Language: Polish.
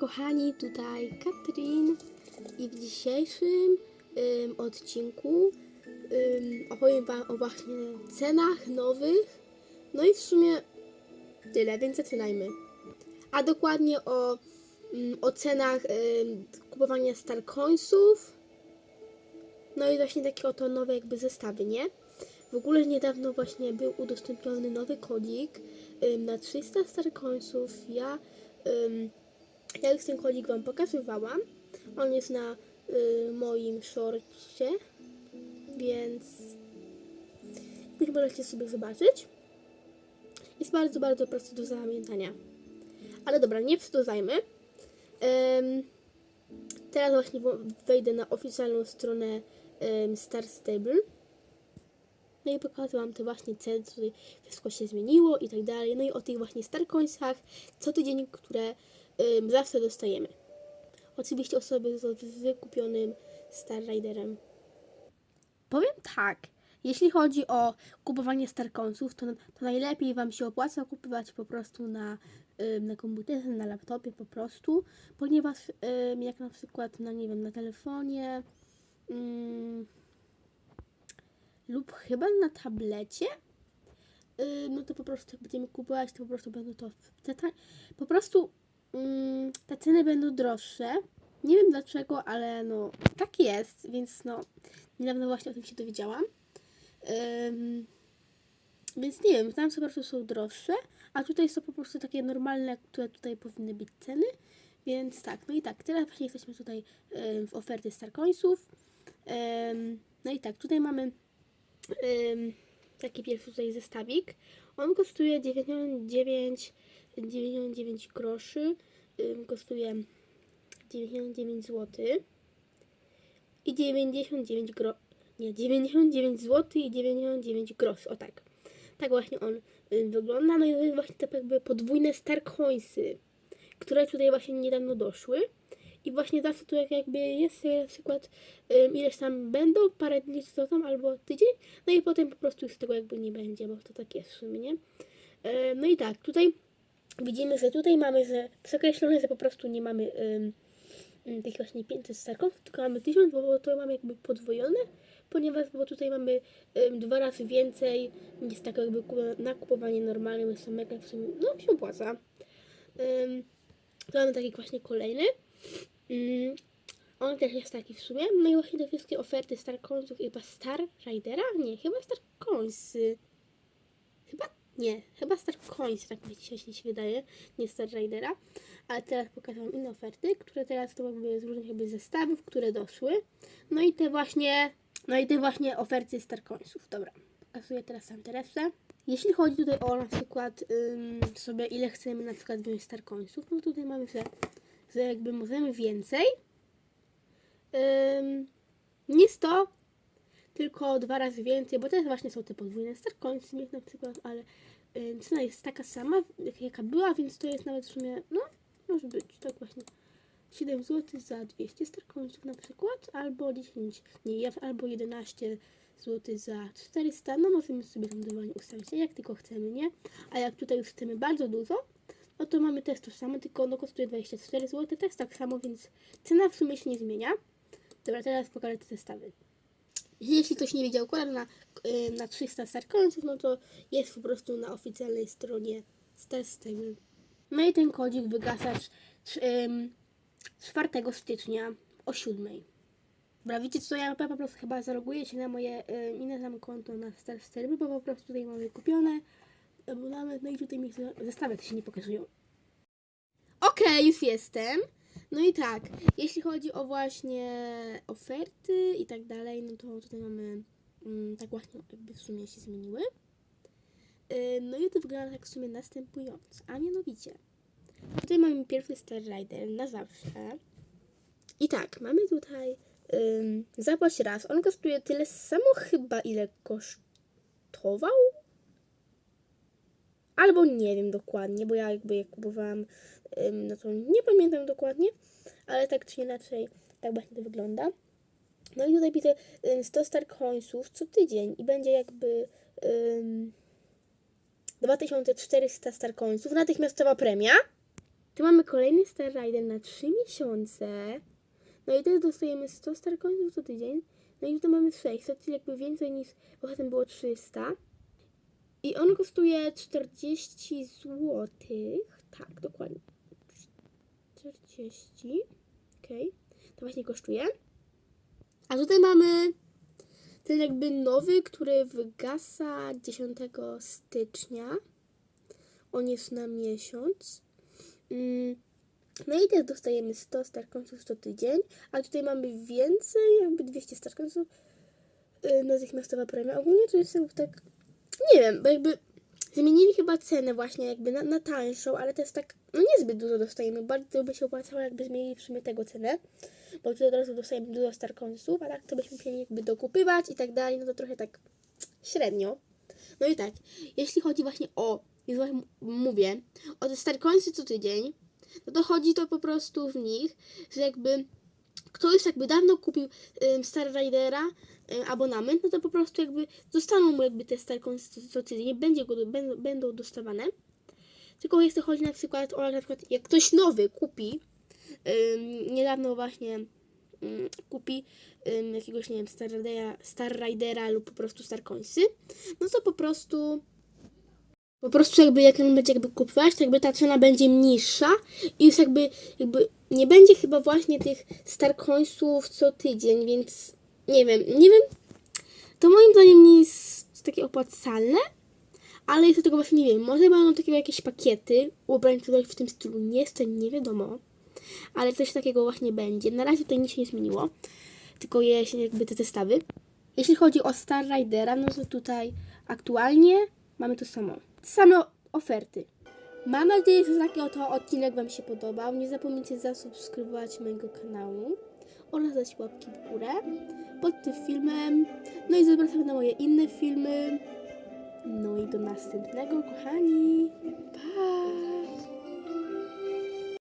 kochani, tutaj Katrin i w dzisiejszym ym, odcinku ym, opowiem Wam o właśnie cenach nowych. No i w sumie tyle, więc zaczynajmy. A dokładnie o, ym, o cenach ym, kupowania Starcoinsów. No i właśnie takie oto nowe jakby zestawy, nie? W ogóle niedawno właśnie był udostępniony nowy kodzik ym, na 300 Starcoinsów. Ja ym, ja już ten kodzik Wam pokazywałam. On jest na y, moim shorcie, więc już możecie sobie zobaczyć. Jest bardzo, bardzo prosty do zapamiętania. Ale dobra, nie przedłużajmy. Em, teraz właśnie wejdę na oficjalną stronę em, Star Stable. No i pokazałam te właśnie ceny, tutaj wszystko się zmieniło i tak dalej. No i o tych właśnie Starcoinsach co tydzień, które ym, zawsze dostajemy. Oczywiście osoby z wykupionym Star Riderem. Powiem tak, jeśli chodzi o kupowanie Starcoinsów, to, to najlepiej Wam się opłaca kupować po prostu na, ym, na komputerze, na laptopie po prostu, ponieważ ym, jak na przykład na, nie wiem, na telefonie ym, lub chyba na tablecie, y, no to po prostu jak będziemy kupować, to po prostu będą to po prostu mm, te ceny będą droższe. Nie wiem dlaczego, ale no tak jest, więc no niedawno właśnie o tym się dowiedziałam. Ym, więc nie wiem, tam po prostu są droższe, a tutaj są po prostu takie normalne, które tutaj powinny być ceny. Więc tak, no i tak, teraz właśnie jesteśmy tutaj ym, w oferty Starcoinsów. Ym, no i tak, tutaj mamy ym, taki pierwszy tutaj zestawik. On kosztuje 99, 99 groszy. Kosztuje 99 zł. I 99 gro... Nie, 99 zł i 99 groszy. O tak. Tak właśnie on wygląda. No i to jest właśnie te jakby podwójne Starcoinsy, które tutaj właśnie niedawno doszły. I właśnie zawsze tu jak jakby jest na przykład ym, ileś tam będą, parę dni co tam, albo tydzień, no i potem po prostu już tego jakby nie będzie, bo to tak jest w sumie, nie? E, no i tak, tutaj widzimy, że tutaj mamy, że przekreślone, że po prostu nie mamy tych właśnie 500 starków, tylko mamy 1000, bo to mamy jakby podwojone, ponieważ bo tutaj mamy dwa razy więcej niż tak jakby ku- nakupowanie normalne, jest to mega w sumie, no się opłaca. Ym, to mamy taki właśnie kolejny. Mm, on też jest taki w sumie. No i właśnie te wszystkie oferty Star Coinsów, chyba Star Ridera? Nie, chyba Star. Chyba nie, chyba Star Coins, tak mi dzisiaj się wydaje, nie Star Ridera. Ale teraz pokażę Wam inne oferty, które teraz to jakby z różnych jakby zestawów, które doszły. No i te właśnie, no i te właśnie oferty Star Coinsów. Dobra, pokazuję teraz sam Teresę. Jeśli chodzi tutaj o na przykład ym, sobie ile chcemy na przykład wziąć Star Coinsów, no tutaj mamy, że, że jakby możemy więcej. Ym, nie 100, tylko dwa razy więcej, bo teraz właśnie są te podwójne Starcoinsy, niech na przykład, ale cena jest taka sama, jak- jaka była, więc to jest nawet w sumie, no, może być tak właśnie 7 zł za 200 Starcoinsów na przykład, albo 10, nie, albo 11 zł za 400, no możemy sobie tam dowolnie ustawić, jak tylko chcemy, nie? A jak tutaj już chcemy bardzo dużo, no to mamy też to samo, tylko ono kosztuje 24 zł, też tak samo, więc cena w sumie się nie zmienia. Dobra, teraz pokażę te zestawy. Jeśli ktoś nie wiedział, kłada na, y, na 300 Starcoinsów, no to jest po prostu na oficjalnej stronie Star Stable. No i ten kodzik wygasa trz- ym, 4 stycznia o 7. Dobra, wiecie co, ja po prostu chyba zaloguję się na moje y, inne tam konto na Star bo po prostu tutaj mamy kupione abonament, no i tutaj mi ze- zestawy się nie pokazują. Okej, już jestem. No i tak, jeśli chodzi o właśnie oferty i tak dalej, no to tutaj mamy mm, tak właśnie jakby w sumie się zmieniły. Yy, No i to wygląda tak w sumie następująco, a mianowicie tutaj mamy pierwszy Star Rider na zawsze. I tak, mamy tutaj ym, zapłać raz. On kosztuje tyle samo chyba ile kosztował. Albo nie wiem dokładnie, bo ja jakby je kupowałam, no to nie pamiętam dokładnie, ale tak czy inaczej, tak właśnie to wygląda. No i tutaj widzę ym, 100 Star Coinsów co tydzień i będzie jakby ym, 2400 Star Coinsów, natychmiastowa premia. Tu mamy kolejny Star Rider na 3 miesiące. No i też dostajemy 100 Star Coinsów co tydzień. No i tutaj mamy 600, czyli jakby więcej niż potem było 300. I on kosztuje 40 zł. Tak, dokładnie. 40. Okej. To właśnie kosztuje. A tutaj mamy ten jakby nowy, który wygasa 10 stycznia. On jest na miesiąc. Mm, No i też dostajemy 100 starkońców co tydzień, a tutaj mamy więcej, jakby 200 starkońców. Yy, natychmiastowa premia. Ogólnie to jest tak, nie wiem, bo jakby zmienili chyba cenę właśnie jakby na, na tańszą, ale też tak, no niezbyt dużo dostajemy. Bardzo by się opłacało, jakby zmienili w sumie tego cenę, bo tutaj od razu dostajemy dużo starkońców, a tak to byśmy musieli jakby dokupywać i tak dalej, no to trochę tak średnio. No i tak, jeśli chodzi właśnie o, już właśnie mówię, o te starkońcy co tydzień, no to chodzi to po prostu w nich, że jakby ktoś jakby dawno kupił ym, Star Ridera ym, abonament, no to po prostu jakby zostaną mu jakby te co, co tydzień, będzie go, będą, będą dostawane. Tylko jeśli chodzi na przykład o na przykład jak ktoś nowy kupi, ym, niedawno właśnie ym, kupi ym, jakiegoś, nie wiem, Star Ridera, Star Ridera lub po prostu Star Coinsy, no to po prostu po prostu jakby jak będzie jakby kupować, to jakby ta cena będzie niższa i już jakby, jakby nie będzie chyba właśnie tych Star Coinsów co tydzień, więc nie wiem, nie wiem, to moim zdaniem nie jest takie opłacalne, ale jest do tego właśnie nie wiem, może będą takiego jakieś pakiety ubrań coś w tym stylu, nie jeszcze nie wiadomo, ale coś takiego właśnie będzie. Na razie tutaj nic się nie zmieniło, tylko jest jakby te zestawy. Jeśli chodzi o Star Ridera, no to tutaj aktualnie mamy to samo. Same oferty. Mam nadzieję, że taki oto odcinek Wam się podobał. Nie zapomnijcie zasubskrybować mojego kanału oraz dać łapki w górę pod tym filmem. No i zapraszam na moje inne filmy. No i do następnego, kochani. Pa!